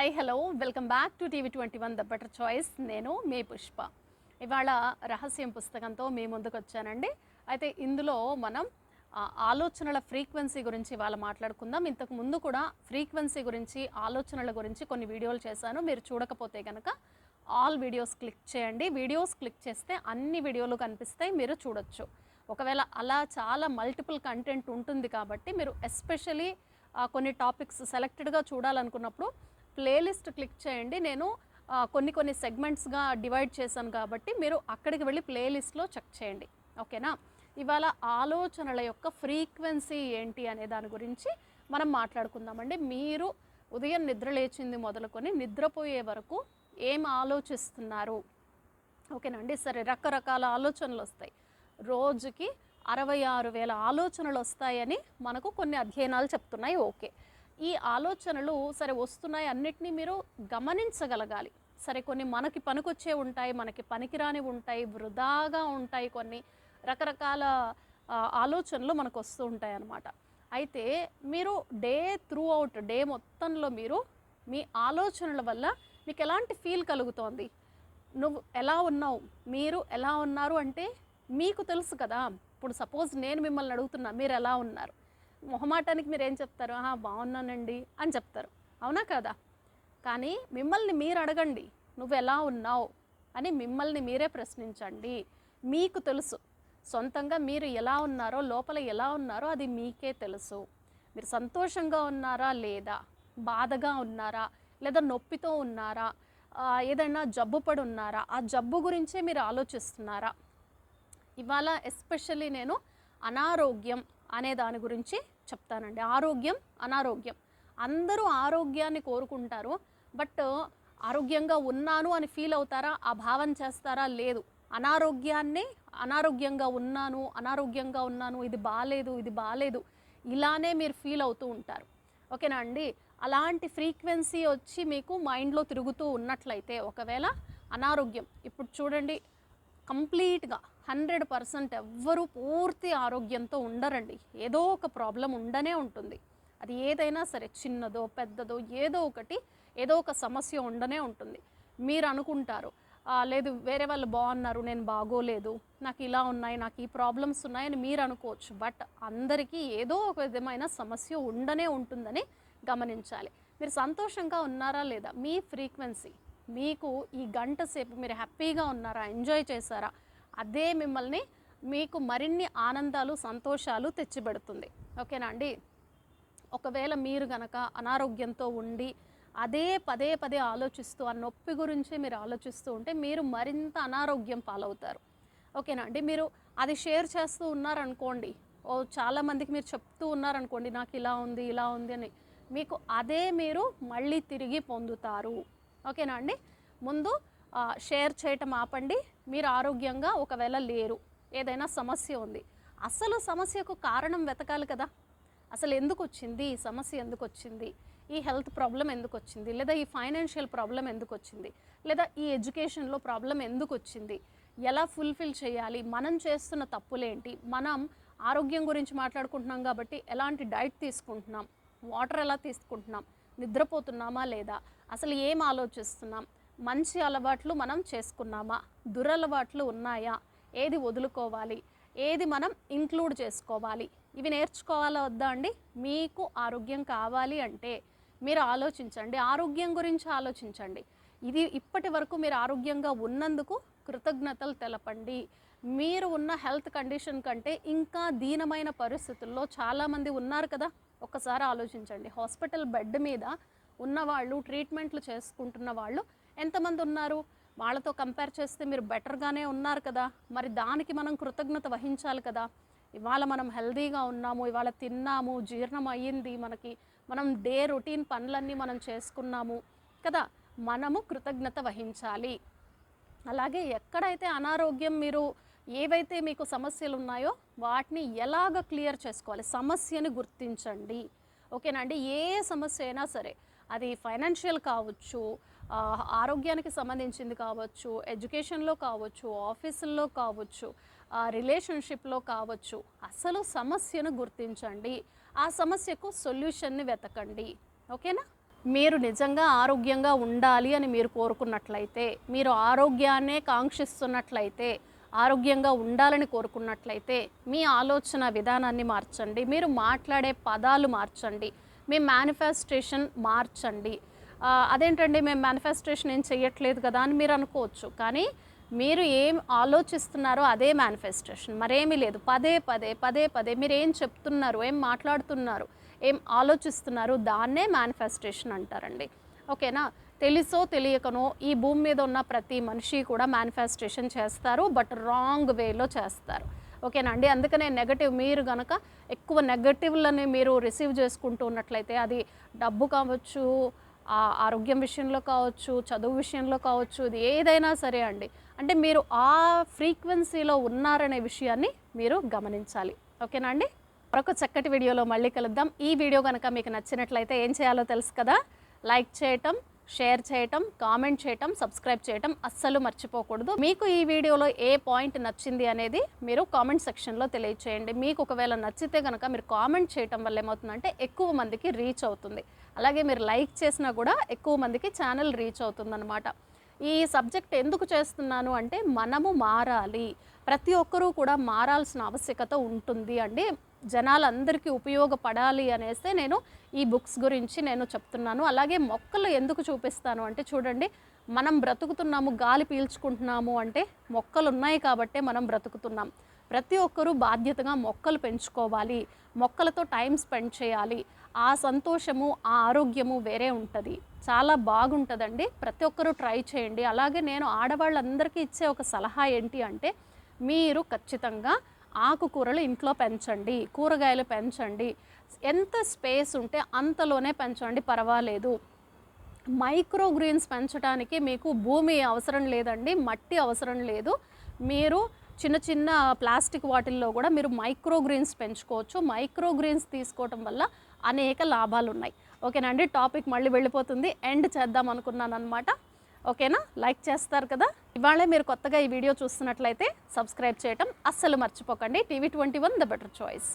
Hi hello welcome back to TV twenty one the better choice నేను మే పుష్ప. ఇవాళ రహస్యం పుస్తకంతో మీ ముందుకు వచ్చానండి. అయితే ఇందులో మనం ఆలోచనల ఫ్రీక్వెన్సీ గురించి ఇవాళ మాట్లాడుకుందాం. ఇంతకు ముందు కూడా ఫ్రీక్వెన్సీ గురించి ఆలోచనల గురించి కొన్ని వీడియోలు చేశాను. మీరు చూడకపోతే కనుక ఆల్ వీడియోస్ క్లిక్ చేయండి. వీడియోస్ క్లిక్ చేస్తే అన్ని వీడియోలు కనిపిస్తాయి. మీరు చూడొచ్చు. ఒకవేళ అలా చాలా మల్టిపుల్ కంటెంట్ ఉంటుంది కాబట్టి మీరు ఎస్పెషలీ కొన్ని టాపిక్స్ సెలెక్టెడ్గా చూడాలనుకున్నప్పుడు ప్లేలిస్ట్ క్లిక్ చేయండి. నేను కొన్ని కొన్ని సెగ్మెంట్స్గా డివైడ్ చేశాను కాబట్టి మీరు అక్కడికి వెళ్ళి ప్లేలిస్ట్లో చెక్ చేయండి. ఓకేనా? ఇవాళ ఆలోచనల యొక్క ఫ్రీక్వెన్సీ ఏంటి అనే దాని గురించి మనం మాట్లాడుకుందామండి. మీరు ఉదయం నిద్ర లేచింది మొదలుకొని నిద్రపోయే వరకు ఏం ఆలోచిస్తున్నారు? ఓకేనండి సరే రకరకాల ఆలోచనలు వస్తాయి. రోజుకి అరవై ఆరు వేల ఆలోచనలు వస్తాయని మనకు కొన్ని అధ్యయనాలు చెప్తున్నాయి. ఓకే. ఈ ఆలోచనలు సరే వస్తున్నాయి అన్నిటినీ మీరు గమనించగలగాలి. సరే కొన్ని మనకి పనికొచ్చే ఉంటాయి మనకి పనికిరాని ఉంటాయి వృధాగా ఉంటాయి కొన్ని రకరకాల ఆలోచనలు మనకు వస్తూ ఉంటాయి అన్నమాట అయితే మీరు డే త్రూ అవుట్ డే మొత్తంలో మీరు మీ ఆలోచనల వల్ల మీకు ఎలాంటి ఫీల్ కలుగుతోంది? నువ్వు ఎలా ఉన్నావు? మీరు ఎలా ఉన్నారు అంటే మీకు తెలుసు కదా. ఇప్పుడు సపోజ్ నేను మిమ్మల్ని అడుగుతున్నా మీరు ఎలా ఉన్నారు? మొహమాటానికి మీరు ఏం చెప్తారు? "ఆహా, బాగున్నానండి అని చెప్తారు. అవునా కదా? కానీ మిమ్మల్ని మీరు అడగండి. నువ్వు ఎలా ఉన్నావు? అని మిమ్మల్ని మీరే ప్రశ్నించండి. మీకు తెలుసు. సొంతంగా మీరు ఎలా ఉన్నారో లోపల ఎలా ఉన్నారో అది మీకే తెలుసు. మీరు సంతోషంగా ఉన్నారా లేదా? బాధగా ఉన్నారా? లేదా నొప్పితో ఉన్నారా? ఏదైనా జబ్బు పడి ఉన్నారా? ఆ జబ్బు గురించే మీరు ఆలోచిస్తున్నారా? ఇవాళ ఎస్పెషల్లీ నేను అనారోగ్యం అనే దాని గురించి చెప్తానండి. ఆరోగ్యం అనారోగ్యం. అందరూ ఆరోగ్యాన్ని కోరుకుంటారు. బట్ ఆరోగ్యంగా ఉన్నాను అని ఫీల్ అవుతారా? ఆ భావం చేస్తారా? లేదు. అనారోగ్యాన్ని అనారోగ్యంగా ఉన్నాను అనారోగ్యంగా ఉన్నాను ఇది బాగాలేదు ఇది బాగాలేదు ఇలానే మీరు ఫీల్ అవుతూ ఉంటారు. ఓకేనా అండి? అలాంటి ఫ్రీక్వెన్సీ వచ్చి మీకు మైండ్లో తిరుగుతూ ఉన్నట్లయితే ఒకవేళ అనారోగ్యం ఇప్పుడు చూడండి కంప్లీట్గా హండ్రెడ్ పర్సెంట్ ఎవ్వరూ పూర్తి ఆరోగ్యంతో ఉండరండి. ఏదో ఒక ప్రాబ్లం ఉండనే ఉంటుంది. అది ఏదైనా సరే చిన్నదో పెద్దదో ఏదో ఒకటి ఏదో ఒక సమస్య ఉండనే ఉంటుంది. మీరు అనుకుంటారు లేదు వేరే వాళ్ళు బాగున్నారు నేను బాగోలేదు నాకు ఇలా ఉన్నాయి నాకు ఈ ప్రాబ్లమ్స్ ఉన్నాయని మీరు అనుకోవచ్చు. బట్ అందరికీ ఏదో ఒక విధమైన సమస్య ఉండనే ఉంటుందని గమనించాలి. మీరు సంతోషంగా ఉన్నారా లేదా? మీ ఫ్రీక్వెన్సీ మీకు ఈ గంట సేపు మీరు హ్యాపీగా ఉన్నారా ఎంజాయ్ చేశారా? అదే మిమ్మల్ని మీకు మరిన్ని ఆనందాలు సంతోషాలు తెచ్చిపెడుతుంది. ఓకేనా అండి? ఒకవేళ మీరు గనక అనారోగ్యంతో ఉండి అదే పదే పదే ఆలోచిస్తూ ఆ నొప్పి గురించి మీరు ఆలోచిస్తూ ఉంటే మీరు మరింత అనారోగ్యం పాలవుతారు. ఓకేనా అండి? మీరు అది షేర్ చేస్తూ ఉన్నారనుకోండి ఓ చాలామందికి మీరు చెప్తూ ఉన్నారనుకోండి నాకు ఇలా ఉంది ఇలా ఉంది అని మీకు అదే మీరు మళ్ళీ తిరిగి పొందుతారు. ఓకేనా అండి? ముందు షేర్ చేయటం ఆపండి. మీరు ఆరోగ్యంగా ఒకవేళ లేరు ఏదైనా సమస్య ఉంది. అసలు సమస్యకు కారణం వెతకాలి కదా. అసలు ఎందుకు వచ్చింది? ఈ సమస్య ఎందుకు వచ్చింది? ఈ హెల్త్ ప్రాబ్లం ఎందుకు వచ్చింది? లేదా ఈ ఫైనాన్షియల్ ప్రాబ్లం ఎందుకు వచ్చింది? లేదా ఈ ఎడ్యుకేషన్లో ప్రాబ్లం ఎందుకు వచ్చింది? ఎలా ఫుల్ఫిల్ చేయాలి? మనం చేస్తున్న తప్పులేంటి? మనం ఆరోగ్యం గురించి మాట్లాడుకుంటున్నాం కాబట్టి ఎలాంటి డైట్ తీసుకుంటున్నాం? వాటర్ ఎలా తీసుకుంటున్నాం? నిద్రపోతున్నామా లేదా? అసలు ఏం ఆలోచిస్తున్నాం? మంచి అలవాట్లు మనం చేసుకున్నామా? దురలవాట్లు ఉన్నాయా? ఏది వదులుకోవాలి? ఏది మనం ఇంక్లూడ్ చేసుకోవాలి? ఇవి నేర్చుకోవాలా వద్దా అండి? మీకు ఆరోగ్యం కావాలి అంటే మీరు ఆలోచించండి. ఆరోగ్యం గురించి ఆలోచించండి. ఇది ఇప్పటి వరకు మీరు ఆరోగ్యంగా ఉన్నందుకు కృతజ్ఞతలు తెలపండి. మీరు ఉన్న హెల్త్ కండిషన్ కంటే ఇంకా దీనమైన పరిస్థితుల్లో చాలామంది ఉన్నారు కదా. ఒక్కసారి ఆలోచించండి. హాస్పిటల్ బెడ్ మీద ఉన్నవాళ్ళు ట్రీట్మెంట్లు చేసుకుంటున్న వాళ్ళు ఎంతమంది ఉన్నారు? వాళ్ళతో కంపేర్ చేస్తే మీరు బెటర్గానే ఉన్నారు కదా. మరి దానికి మనం కృతజ్ఞత వహించాలి కదా. ఇవాళ మనం హెల్దీగా ఉన్నాము ఇవాళ తిన్నాము జీర్ణం అయ్యింది మనకి. మనం డే రొటీన్ పనులన్నీ మనం చేసుకున్నాము కదా. మనము కృతజ్ఞత వహించాలి. అలాగే ఎక్కడైతే అనారోగ్యం మీరు ఏవైతే మీకు సమస్యలు ఉన్నాయో వాటిని ఎలాగ క్లియర్ చేసుకోవాలి? సమస్యని గుర్తించండి. ఓకేనండి ఏ సమస్య అయినా సరే అది ఫైనాన్షియల్ కావచ్చు ఆరోగ్యానికి సంబంధించింది కావచ్చు ఎడ్యుకేషన్లో కావచ్చు ఆఫీసుల్లో కావచ్చు ఆ, రిలేషన్షిప్లో కావచ్చు అసలు సమస్యను గుర్తించండి. ఆ సమస్యకు సొల్యూషన్ని వెతకండి. ఓకేనా? మీరు నిజంగా ఆరోగ్యంగా ఉండాలి అని మీరు కోరుకున్నట్లయితే మీరు ఆరోగ్యాన్నే కాంక్షిస్తున్నట్లయితే ఆరోగ్యంగా ఉండాలని కోరుకున్నట్లయితే మీ ఆలోచన విధానాన్ని మార్చండి. మీరు మాట్లాడే పదాలు మార్చండి. మీ మేనిఫెస్టేషన్ మార్చండి. అదేంటండి మేము మేనిఫెస్టేషన్ ఏం చెయ్యట్లేదు కదా అని మీరు అనుకోవచ్చు. కానీ మీరు ఏం ఆలోచిస్తున్నారో అదే మేనిఫెస్టేషన్ మరేమీ లేదు. పదే పదే పదే పదే మీరు ఏం చెప్తున్నారు ఏం మాట్లాడుతున్నారు ఏం ఆలోచిస్తున్నారు దాన్నే మేనిఫెస్టేషన్ అంటారండి. ఓకేనా? తెలుసో తెలియకనో ఈ భూమి మీద ఉన్న ప్రతి మనిషి కూడా మేనిఫెస్టేషన్ చేస్తారు బట్ రాంగ్ వేలో చేస్తారు. ఓకేనా అండి? అందుకనే నెగటివ్ మీరు గనక ఎక్కువ నెగటివ్లని మీరు రిసీవ్ చేసుకుంటూ ఉన్నట్లయితే అది డబ్బు కావచ్చు ఆరోగ్యం విషయంలో కావచ్చు చదువు విషయంలో కావచ్చు ఇది ఏదైనా సరే అండి. అంటే మీరు ఆ ఫ్రీక్వెన్సీలో ఉన్నారనే విషయాన్ని మీరు గమనించాలి. ఓకేనా అండి? మరొక చక్కటి వీడియోలో మళ్ళీ కలుద్దాం. ఈ వీడియో కనుక మీకు నచ్చినట్లయితే ఏం చేయాలో తెలుసు కదా? లైక్ చేయటం షేర్ చేయటం కామెంట్ చేయటం సబ్స్క్రైబ్ చేయటం అస్సలు మర్చిపోకూడదు. మీకు ఈ వీడియోలో ఏ పాయింట్ నచ్చింది అనేది మీరు కామెంట్ సెక్షన్లో తెలియచేయండి. మీకు ఒకవేళ నచ్చితే కనుక మీరు కామెంట్ చేయటం వల్ల ఏమవుతుందంటే ఎక్కువ మందికి రీచ్ అవుతుంది. అలాగే మీరు లైక్ చేసినా కూడా ఎక్కువ మందికి ఛానల్ రీచ్ అవుతుందన్నమాట. ఈ సబ్జెక్ట్ ఎందుకు చేస్తున్నాను అంటే మనము మారాలి. ప్రతి ఒక్కరూ కూడా మారాల్సిన ఆవశ్యకత ఉంటుంది అండి. జనాలందరికీ ఉపయోగపడాలి అనేస్తే నేను ఈ బుక్స్ గురించి నేను చెప్తున్నాను. అలాగే మొక్కలు ఎందుకు చూపిస్తాను అంటే చూడండి మనం బ్రతుకుతున్నాము గాలి పీల్చుకుంటున్నాము అంటే మొక్కలు ఉన్నాయి కాబట్టే మనం బ్రతుకుతున్నాం. ప్రతి ఒక్కరూ బాధ్యతగా మొక్కలు పెంచుకోవాలి. మొక్కలతో టైం స్పెండ్ చేయాలి. ఆ సంతోషము ఆ ఆరోగ్యము వేరే ఉంటుంది. చాలా బాగుంటుందండి. ప్రతి ఒక్కరూ ట్రై చేయండి. అలాగే నేను ఆడవాళ్ళందరికీ ఇచ్చే ఒక సలహా ఏంటి అంటే మీరు ఖచ్చితంగా ఆకుకూరలు ఇంట్లో పెంచండి కూరగాయలు పెంచండి. ఎంత స్పేస్ ఉంటే అంతలోనే పెంచండి పర్వాలేదు. మైక్రో గ్రీన్స్ పెంచడానికి మీకు భూమి అవసరం లేదండి మట్టి అవసరం లేదు. మీరు చిన్న చిన్న ప్లాస్టిక్ వాటిల్లో కూడా మీరు మైక్రో గ్రీన్స్ పెంచుకోవచ్చు. మైక్రో గ్రీన్స్ తీసుకోవటం వల్ల అనేక లాభాలు ఉన్నాయి ఓకేనండి టాపిక్ మళ్ళీ వెళ్ళిపోతుంది. ఎండ్ చేద్దాం అనుకున్నాను అనమాట ఓకేనా? లైక్ చేస్తారు కదా? ఇవాళే మీరు కొత్తగా ఈ వీడియో చూస్తున్నట్లయితే సబ్స్క్రైబ్ చేయటం అస్సలు మర్చిపోకండి. TV twenty one the better choice.